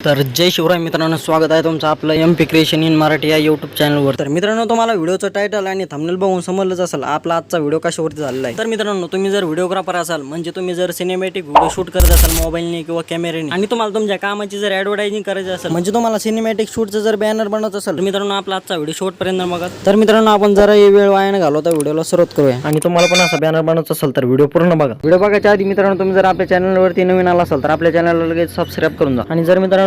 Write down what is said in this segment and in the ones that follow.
तर जय शिवराय मित्रांनो स्वागत आहे तुमचं आपलं M P creation in Marathi या यूट्यूब चॅनलवर तर मित्रांनो तुम्हाला व्हिडिओचं टायटल आणि थंबनेल बघून समजलंच असेल आपला आजचा व्हिडिओ कशावरती झालेला आहे. तर मित्रांनो तुम्ही जर व्हिडिओग्राफर असाल म्हणजे तुम्ही जर सिनेमॅटिक व्हिडिओ शूट करत असाल मोबाईलने किंवा कॅमेऱ्याने आणि तुम्हाला तुमच्या कामाची जर ॲडव्हर्टायझिंग करायची असेल म्हणजे तुम्हाला सिनेमॅटिक शूटचं जर बॅनर बनवत असेल तर मित्रांनो आपला आजचा व्हिडिओ शेवटपर्यंत बघा. तर मित्रांनो आपण जरा वेळ वाया न घालवता व्हिडिओला सुरुवात करूया. आणि तुम्हाला पण असा बॅनर बनवायचा असेल तर व्हिडिओ पूर्ण बघा. व्हिडिओ बघायच्या आधी मित्रांनो तुम्ही जर आपल्या चॅनलवरती नवीन आला असाल तर आपल्या चॅनलला लगेच सबस्क्राईब करून जा. आणि जर मित्रांनो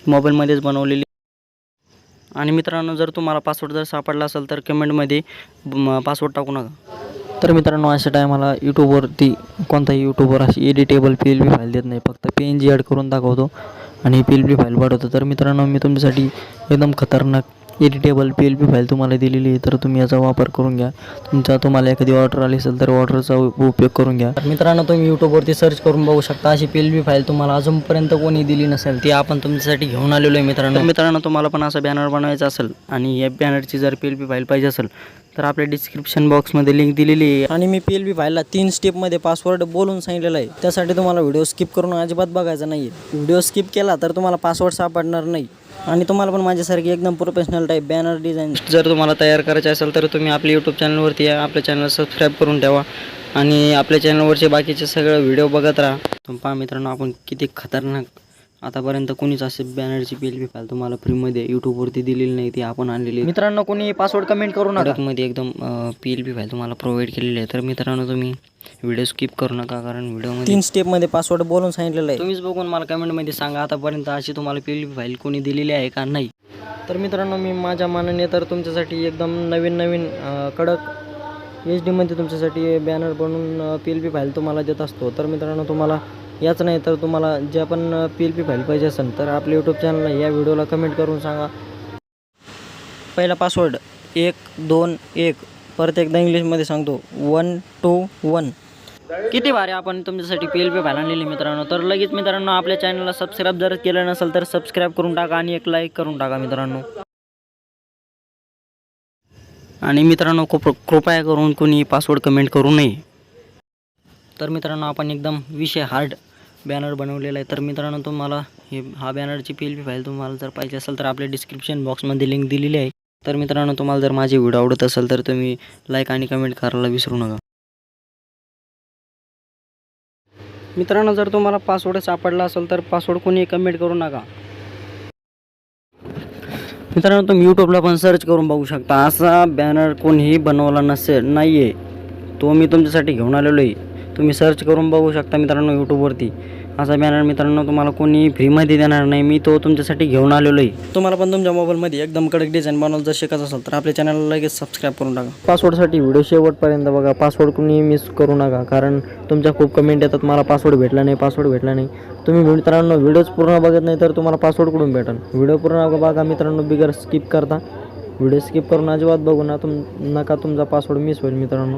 मोबाईलमध्येच बनवलेली. आणि मित्रांनो जर तुम्हाला पासवर्ड जर सापडला असेल तर कमेंटमध्ये पासवर्ड टाकू नका. तर मित्रांनो अशा टायमाला यूट्यूबवरती कोणताही यूट्यूबवर अशी editable P L B file देत नाही. फक्त पी एन जी ॲड करून दाखवतो आणि पी एल बी फाईल पाठवतो तर मित्रांनो मी तुमच्यासाठी एकदम खतरनाक editable P L P file तुम्हाला दिलेली आहे तर तुम्ही याचा वापर करून घ्या. तुमचा तुम्हाला एखादी ऑर्डर आली असेल तर ऑर्डरचा उपयोग करून घ्या. तर मित्रांनो तुम्ही यूट्यूबवरती सर्च करून बघू शकता अशी पी एल बी फाईल तुम्हाला अजूनपर्यंत कोणी दिली नसेल ती आपण तुमच्यासाठी घेऊन आलेलो आहे मित्रांनो. तर मित्रांनो तुम्हाला पण असा बॅनर बनवायचा असेल आणि या बॅनरची जर पी एल पी फाईल पाहिजे असेल तर आपल्या डिस्क्रिप्शन बॉक्समध्ये लिंक दिलेली आहे. आणि मी पी एल बी फाईलला तीन स्टेपमध्ये पासवर्ड बोलून सांगितलेला आहे. त्यासाठी तुम्हाला व्हिडिओ स्किप करून अजिबात बघायचा नाही आहे व्हिडिओ स्किप केला तर तुम्हाला पासवर्ड सापडणार नाही. आणि तुम्हाला पण माझ्यासारखी एकदम प्रोफेशनल टाईप बॅनर डिझाईन जर तुम्हाला तयार करायचे असेल तर तुम्ही आपल्या यूट्यूब चॅनलवरती या आपल्या चॅनल सबस्क्राईब करून ठेवा. आणि आपल्या चॅनलवरचे बाकीचे सगळे व्हिडिओ बघत राहा. पहा मित्रांनो आपण किती खतरनाक आतापर्यंत कोणीच असे बॅनरची पी एल पी फाईल तुम्हाला फ्रीमध्ये यूट्यूबवरती दिलेली नाही ती आपण आणलेली. मित्रांनो कोणी पासवर्ड कमेंट करू नका. मध्ये एकदम पी एल पी फाईल तुम्हाला प्रोव्हाइड केलेली आहे. तर मित्रांनो तुम्ही व्हिडिओ स्किप करू नका कारण व्हिडिओमध्ये तीन स्टेपमध्ये पासवर्ड बोलून सांगितलेलं आहे. तुम्हीच बघून मला कमेंटमध्ये सांगा आतापर्यंत अशी तुम्हाला पी फाईल कोणी दिलेली आहे का नाही. तर मित्रांनो मी माझ्या मानाने तर तुमच्यासाठी एकदम नवीन नवीन अं, कडक एच डीमध्ये तुमच्यासाठी बॅनर बनवून पी एल पी फाईल तुम्हाला देत असतो. तर मित्रांनो तुम्हाला याच नाही तर तुम्हाला जे पण पी एल पी फाईल पाहिजे असेल तर आपल्या यूट्यूब चॅनलला या व्हिडिओला कमेंट करून सांगा. पहिला पासवर्ड एक दोन एक. परत एकदा इंग्लिशमध्ये सांगतो. वन टू वन किती भारी आपण तुमच्यासाठी पी एल पी फाईल आणलेली मित्रांनो. तर लगेच मित्रांनो आपल्या चॅनलला सबस्क्राईब जर केलं नसेल तर सबस्क्राईब करून टाका आणि एक लाईक करून टाका मित्रांनो. आणि मित्रांनो कृप कृपया करून कोणी पासवर्ड कमेंट करू नये. तर मित्रांनो आपण एकदम विषय हार्ड बॅनर बनवलेला आहे. तर मित्रांनो तुम्हाला हे हा बॅनरची पी एल पी फाईल तुम्हाला जर पाहिजे असेल तर आपल्या डिस्क्रिप्शन बॉक्समध्ये लिंक दिलेली आहे. तर मित्रांनो तुम्हाला जर माझे व्हिडिओ आवडत असेल तर तुम्ही लाईक आणि कमेंट करायला विसरू नका. मित्रांनो जर तुम्हाला पासवर्ड सापडला असेल तर पासवर्ड कोणी कमेंट करू नका. मित्रांनो तुम्ही यूट्यूबला पण सर्च करून बघू शकता. असा बॅनर कोणीही बनवला नसेल नाही आहे तो मी तुमच्यासाठी घेऊन आलेलो आहे तुम्ही सर्च करून बघू शकता मित्रांनो यूट्यूबवरती असा बॅनर मित्रांनो तुम्हाला कोणी फ्रीमध्ये देणार नाही. मी तो तुमच्यासाठी घेऊन आलेलो आहे तुम्हाला पण तुमच्या मोबाईलमध्ये एकदम कडक डिझाईन बनवलं जर शिकत असेल तर आपल्या चॅनलला लगेच सबस्क्राईब करून टाका. पासवर्डसाठी व्हिडिओ शेवटपर्यंत बघा. पासवर्ड कोणी मिस करू नका कारण तुमच्या खूप कमेंट येतात मला पासवर्ड भेटला नाही पासवर्ड भेटला नाही. तुम्ही मित्रांनो व्हिडिओज पूर्ण बघत नाही तर तुम्हाला पासवर्ड कुठून भेटेल व्हिडिओ पूर्ण बघा मित्रांनो बिगर स्किप करता. व्हिडिओ स्किप करून अजिबात बघू ना तुम नका तुमचा पासवर्ड मिस होईल मित्रांनो.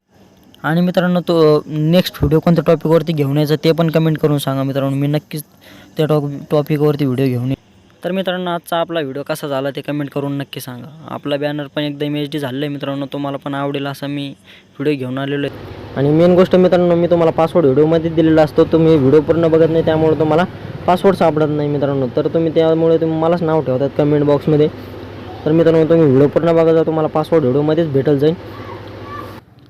आणि मित्रांनो तो नेक्स्ट व्हिडिओ कोणत्या टॉपिकवरती घेऊन यायचा ते पण कमेंट करून सांगा मित्रांनो. मी नक्कीच त्या टॉप टॉपिकवरती व्हिडिओ घेऊन येईन. तर मित्रांनो आजचा आपला व्हिडिओ कसा झाला ते कमेंट करून नक्की सांगा. आपला बॅनर पण एकदम एच डी झालेलं आहे मित्रांनो तुम्हाला पण आवडेल असा मी व्हिडिओ घेऊन आलेलो आहे. आणि मेन गोष्ट मित्रांनो मी तुम्हाला पासवर्ड व्हिडिओमध्ये दिलेला असतो. तुम्ही व्हिडिओ पूर्ण बघत नाही त्यामुळे तुम्हाला पासवर्ड सापडत नाही मित्रांनो. तर तुम्ही त्यामुळे तुम्ही मलाच नाव ठेवतात कमेंट बॉक्समध्ये तर मित्रांनो तुम्ही व्हिडिओ पूर्ण बघा तुम्हाला पासवर्ड व्हिडिओमध्येच भेटल जाईल.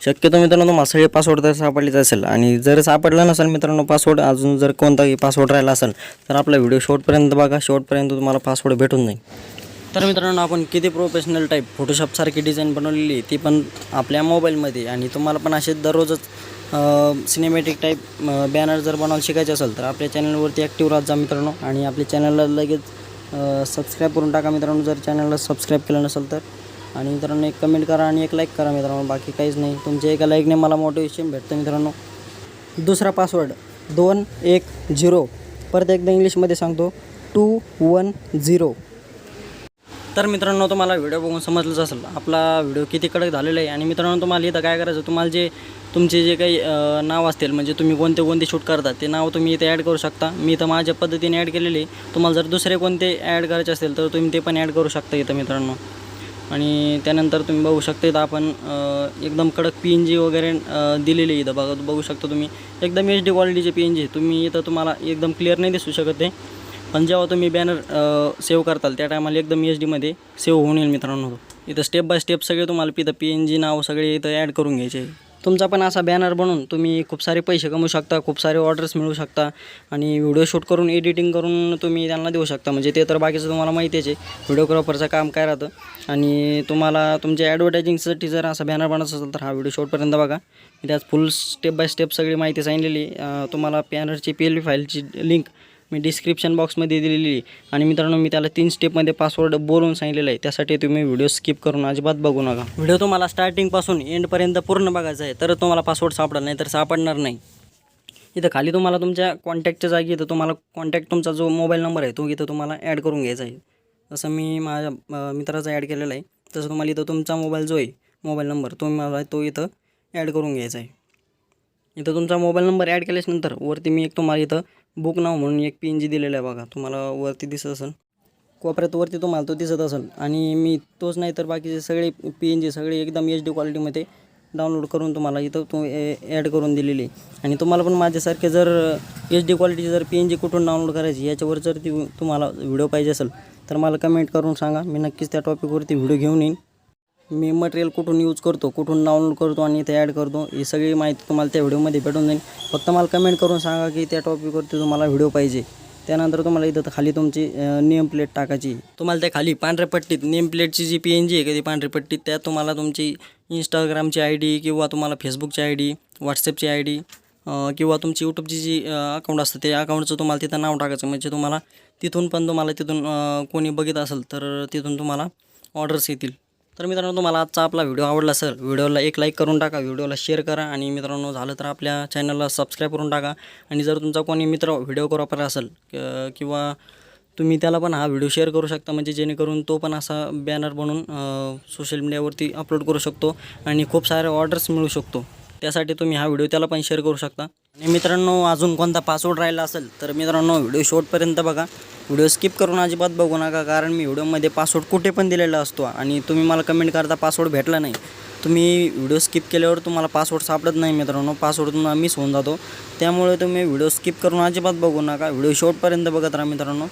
शक्यतो मित्रांनो तुम्हाला सगळे पासवर्ड तर सापडलेच असेल. आणि जर सापडला नसेल मित्रांनो पासवर्ड अजून जर कोणताही पासवर्ड राहिला असेल तर आपला व्हिडिओ शेवटपर्यंत बघा. शेवटपर्यंत तुम्हाला पासवर्ड भेटून जाईल. तर मित्रांनो आपण किती प्रोफेशनल टाईप फोटोशॉपसारखी डिझाईन बनवलेली ती पण आपल्या मोबाईलमध्ये आणि तुम्हाला पण असे दररोजच सिनेमॅटिक टाईप बॅनर जर बनवायला शिकायचे असेल तर आपल्या चॅनलवरती ॲक्टिव्ह राहत जा मित्रांनो. आणि आपल्या चॅनलला लगेच सबस्क्राईब करून टाका मित्रांनो. जर चॅनलला सबस्क्राईब केलं नसेल तर. आणि मित्रांनो एक कमेंट करा आणि एक लाईक करा मित्रांनो बाकी काहीच नाही. तुमच्या एका लाईकने मला मोटिवेशन भेटतं मित्रांनो. दुसरा पासवर्ड दोन एक झिरो परत एकदा इंग्लिशमध्ये सांगतो टू वन झिरो तर मित्रांनो तुम्हाला व्हिडिओ बघून समजलंच असेल आपला व्हिडिओ किती कडक झालेला आहे. आणि मित्रांनो तुम्हाला इथं काय करायचं तुम्हाला जे तुमचे जे काही नाव असतील म्हणजे तुम्ही कोणते कोणते शूट करता ते नाव तुम्ही इथे ॲड करू शकता. मी इथं माझ्या पद्धतीने ॲड केलेले आहे. तुम्हाला जर दुसरे कोणते ॲड करायचे असेल तर तुम्ही ते पण ॲड करू शकता इथं मित्रांनो. आणि त्यानंतर तुम्ही बघू शकता इथं आपण एकदम कडक पी एन जी वगैरे दिलेली इथं. बघा बघू शकता तुम्ही. एकदम एच डी क्वालिटीचे पी एन जी तुम्ही इथं तुम्हाला एकदम क्लिअर नाही दिसू शकत ते. पण जेव्हा तुम्ही बॅनर सेव्ह करताल त्या टायमाला एकदम एच डीमध्ये सेव्ह होऊन येईल मित्रांनो. इथं स्टेप बाय स्टेप सगळे तुम्हाला इथं पी एन जी नाव सगळे इथं ॲड करून घ्यायचे. तुमचा पण असा बॅनर बनवून तुम्ही खूप सारे पैसे कमवू शकता खूप सारे ऑर्डर्स मिळू शकता आणि व्हिडिओ शूट करून एडिटिंग करून तुम्ही त्यांना देऊ शकता. म्हणजे ते तर बाकीचं तुम्हाला माहितीच आहे. व्हिडिओग्राफरचं काम काय राहतं? आणि तुम्हाला तुमच्या ॲडव्हर्टायझिंगसाठी जर असा बॅनर बनवायचा असेल तर हा व्हिडिओ शूटपर्यंत बघा. मी त्यात फुल स्टेप बाय स्टेप सगळी माहिती सांगितलेली तुम्हाला बॅनरची पी एल फाईलची लिंक मी डिस्क्रिप्शन बॉक्समध्ये दिलेली आहे. आणि मित्रांनो मी त्याला तीन स्टेपमध्ये पासवर्ड बोलून सांगितलेलं आहे. त्यासाठी तुम्ही व्हिडिओ स्किप करून अजिबात बघू नका. व्हिडिओ तुम्हाला स्टार्टिंगपासून एंडपर्यंत पूर्ण बघायचा आहे तर तुम्हाला पासवर्ड सापडणार नाही तर सापडणार नाही. इथं खाली तुम्हाला तुमच्या कॉन्टॅक्टच्या जागी इथं तुम्हाला कॉन्टॅक्ट तुमचा जो मोबाईल नंबर आहे तो इथं तुम्हाला ॲड करून घ्यायचा आहे. जसं मी माझ्या मित्राचा ॲड केलेला आहे तसं तुम्हाला इथं तुमचा मोबाईल जो आहे मोबाईल नंबर तो मला तो इथं ॲड करून घ्यायचा आहे. इथं तुमचा मोबाईल नंबर ॲड केल्याच्यानंतर वरती मी एक तुम्हाला इथं बुक नाव म्हणून एक पी एन जी दिलेला आहे बघा. तुम्हाला वरती दिसत असेल. कोपऱ्यात वरती तुम्हाला तो दिसत असेल. आणि मी तोच नाही तर बाकीचे सगळे पी एन जी सगळे एकदम एच डी क्वालिटीमध्ये डाउनलोड करून तुम्हाला इथं तो ॲड करून दिलेली आहे. आणि तुम्हाला पण माझ्यासारखे जर एच डी क्वालिटीची जर पी एन जी कुठून डाउनलोड करायची याच्यावर जर ती तुम्हाला व्हिडिओ पाहिजे असेल तर मला कमेंट करून सांगा. मी नक्कीच त्या टॉपिकवरती व्हिडिओ घेऊन येईन. मी मटेरियल कुठून यूज करतो कुठून डाउनलोड करतो आणि इथे ॲड करतो ही सगळी माहिती तुम्हाला त्या व्हिडिओमध्ये भेटून जाईल. फक्त मला कमेंट करून सांगा की त्या टॉपिकवरती तुम्हाला व्हिडिओ पाहिजे. त्यानंतर तुम्हाला इथं खाली तुमची नेम प्लेट टाकायची. तुम्हाला त्या खाली पांढऱ्या पट्टीत नेम प्लेटची जी पी एन जी आहे का ती पट्टीत त्यात तुम्हाला तुमची इंस्टाग्रामची आय डी किंवा तुम्हाला फेसबुकची आय डी व्हॉट्सअपची आय डी किंवा तुमची यूट्यूबची जी अकाउंट असतं ते अकाउंटचं तुम्हाला तिथं नाव टाकायचं. म्हणजे तुम्हाला तिथून पण तुम्हाला तिथून कोणी बघित असेल तर तिथून तुम्हाला ऑर्डर्स येतील. तर मित्रांनो तुम्हाला आजचा आपला व्हिडिओ आवडला असेल व्हिडिओला एक लाईक करून टाका व्हिडिओला शेअर करा आणि मित्रांनो झालं तर आपल्या चॅनलला सबस्क्राईब करून टाका. आणि जर तुमचा कोणी मित्र व्हिडिओग्राफर असेल किंवा तुम्ही त्याला पण हा व्हिडिओ शेअर करू शकता म्हणजे जेणेकरून तो पण असा बॅनर बनवून सोशल मीडियावरती अपलोड करू शकतो आणि खूप सारे ऑर्डर्स मिळू शकतो. त्यासाठी तुम्ही हा व्हिडिओ त्याला पण शेअर करू शकता. आणि मित्रांनो अजून कोणता पासवर्ड राहिला असेल तर मित्रांनो व्हिडिओ शेवटपर्यंत बघा. व्हिडिओ स्किप करून अजिबात बघू नका कारण मी व्हिडिओमध्ये पासवर्ड कुठे पण दिलेला असतो आणि तुम्ही मला कमेंट करता पासवर्ड भेटला नाही. तुम्ही व्हिडिओ स्किप केल्यावर तुम्हाला पासवर्ड सापडत नाही मित्रांनो पासवर्ड तुम्हाला मिस होऊन जातो. त्यामुळे तुम्ही व्हिडिओ स्किप करून अजिबात बघू नका व्हिडिओ शेवटपर्यंत बघत राहा मित्रांनो.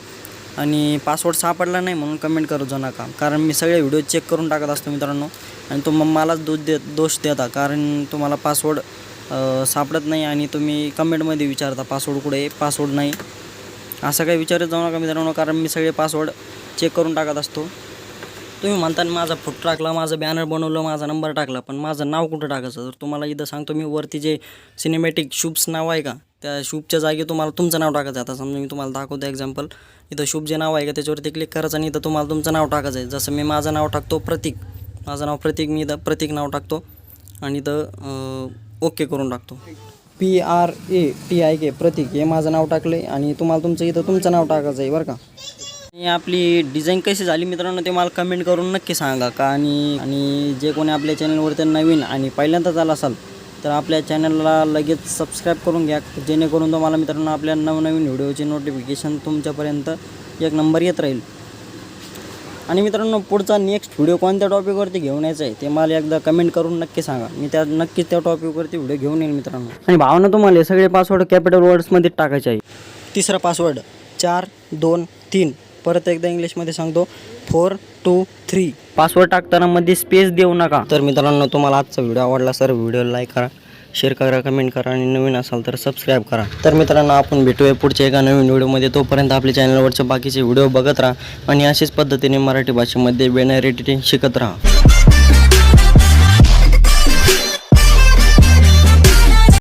आणि पासवर्ड सापडला नाही म्हणून कमेंट करू जो नका. कारण मी सगळे व्हिडिओ चेक करून टाकत असतो मित्रांनो. आणि तो मग मलाच दोष दे दोष देता. कारण तुम्हाला पासवर्ड सापडत नाही आणि तुम्ही कमेंटमध्ये विचारता पासवर्ड कुठे पासवर्ड नाही. असं काही विचारत जाऊ नका मित्रांनो कारण मी सगळे पासवर्ड चेक करून टाकत असतो. तुम्ही म्हणता माझा फोटो टाकला माझं बॅनर बनवलं माझा नंबर टाकला पण माझं नाव कुठं टाकायचं? तर तुम्हाला इथं सांगतो मी वरती जे सिनेमॅटिक शूप्स नाव आहे का त्या शुभच्या जागी तुम्हाला तुमचं नाव टाकायचं आहे. आता समजा मी तुम्हाला दाखवतो एक्झाम्पल इथं शूप जे नाव आहे का त्याच्यावरती क्लिक करायचं आणि इथं तुम्हाला तुमचं नाव टाकायचं आहे. जसं मी माझं नाव टाकतो प्रतीक. माझं नाव प्रतीक मी इथं प्रतीक नाव टाकतो. आणि इथं ओके करून टाकतो. P R A T I K Pratik. हे माझं नाव टाकलं आहे आणि तुम्हाला तुमचं इथं तुमचं नाव टाकायचं आहे बरं का? आणि आपली डिझाईन कशी झाली मित्रांनो ते मला कमेंट करून नक्की सांगा. का आणि आणि जे कोणी आपल्या चॅनलवरती नवीन आणि पहिल्यांदाच आला असाल तर आपल्या चॅनलला लगेच सबस्क्राईब करून घ्या जेणेकरून तुम्हाला मित्रांनो आपल्या नवनवीन व्हिडिओचे नोटिफिकेशन तुमच्यापर्यंत एक नंबर येत राहील. आणि मित्रांनो पुढचा नेक्स्ट व्हिडिओ कोणत्या टॉपिकवरती घेऊन यायचा आहे ते मला एकदा कमेंट करून नक्की सांगा. मी त्या नक्कीच त्या टॉपिकवरती व्हिडिओ घेऊन येईल मित्रांनो. आणि भावना तुम्हाला हे सगळे पासवर्ड कॅपिटल वर्ड्समध्ये टाकायचे आहे. तिसरा पासवर्ड चार दोन तीन. परत एकदा इंग्लिशमध्ये सांगतो. Four to three. पासवर्ड टाकताना मध्ये स्पेस देऊ नका. तर मित्रांनो तुम्हाला आजचा व्हिडिओ आवडला सर व्हिडिओ लाईक करा शेअर करा कमेंट करा आणि नवीन असाल तर सबस्क्राईब करा. तर मित्रांनो आपण भेटूया पुढच्या एका नवीन व्हिडिओमध्ये तोपर्यंत आपल्या चॅनलवरचे बाकीचे व्हिडिओ बघत राहा आणि अशाच पद्धतीने मराठी भाषेमध्ये बेनार एडिटिंग शिकत राहा.